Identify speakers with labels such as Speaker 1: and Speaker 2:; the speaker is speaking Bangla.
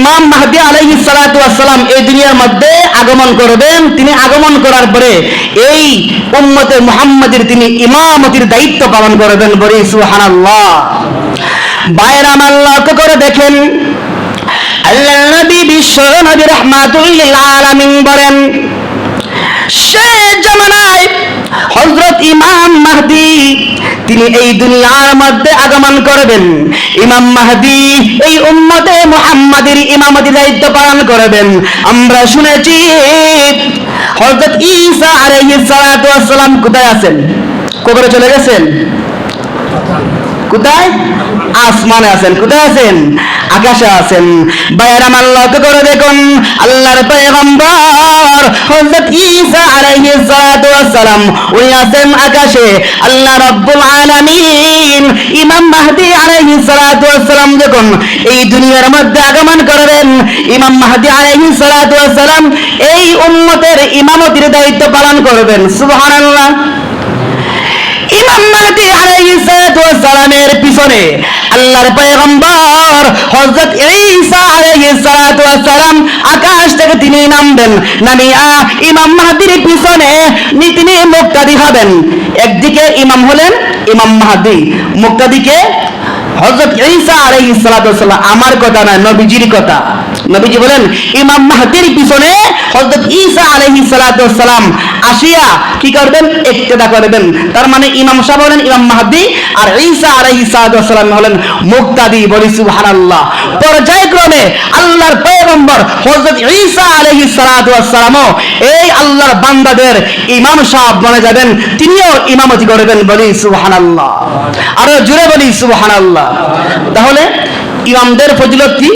Speaker 1: ইমাম মাহদি আলাইহি ওয়াসসালাম এই দুনিয়ার মধ্যে আগমন করবেন। তিনি আগমন করার পরে এই উম্মতে মুহাম্মাদের তিনি ইমামতির দায়িত্ব পালন করবেন বলে সুবহানাল্লাহ। বাইরে লক্ষ্য করে দেখেন। আল্লাহ নবী বিশ্ব নবী রাহমাতুল আলামিন বলেন সে জামানায় হযরত ইমাম মাহদি তিনি এই দুনিয়ার মধ্যে আগমন করবেন। ইমাম মাহদি এই উম্মতে মুহাম্মাদের ইমামতি দায়িত্ব পালন করবেন। আমরা শুনেছি, হযরত ঈসা আলাইহিস সালাতু ওয়াস সালাম কোথায় আছেন? কবরে চলে গেছেন? কোথায়? আসমানে আছেন, কোথায় আছেন? আকাশে আছেন। বাইরে আমার লক্ষ্য করে দেখুন, আল্লাহর পয়গম্বর হযরত ঈসা আলাইহিস সালাতু ওয়াস সালাম উনি আছেন আকাশে। আল্লাহ রাব্বুল আলামিন, ইমাম মাহদি আলাইহিস সালাতু ওয়াস সালাম যখন এই দুনিয়ার মধ্যে আগমন করবেন ইমাম মাহদি আলাইহিস সালাতু ওয়াস সালাম এই উম্মতের ইমামতির দায়িত্ব পালন করবেন। সুবহানাল্লাহ। ইমাম মাহদি আলাইহিস সালাতু ওয়াস সালামের পিছনে আল্লাহর পয়গম্বর হযরত ঈসা আলাইহিস সালাতু সালাম আকাশ থেকে তিনি নামবেন, নামিয়া ইমাম মাহদির পিছনে তিনি মুক্তাদি হবেন। একদিকে ইমাম হলেন ইমাম মাহদি, মুক্তাদিকে হযরত ঈসা আলাইহিস সালাতু সালাম আমার কথা না, নবীজির কথা। নবীজি বলেন, ইমাম মাহদির পিছনে হযরত ঈসা আলাইহিস ওয়াস সালাম আসিয়া কি করবেন? ইক্তেদা করবেন। তার মানে ইমাম সাহেব হলেন ইমাম মাহদি আর ঈসা আলাইহিস ওয়াস সালাম হলেন মুক্তাদি বলি সুবহানাল্লাহ। পর্যায়ক্রমে আল্লাহর পয়গম্বর হযরত ঈসা আলাইহিস ওয়াস সালামও এই আল্লাহর বান্দাদের ইমাম সাহেব বনে যাবেন। তিনিও ইমামতি করবেন বলি সুবহানাল্লাহ। আরও জোরে বলি সুবহানাল্লাহ। তাহলে ইমামদের ফজিলত কি?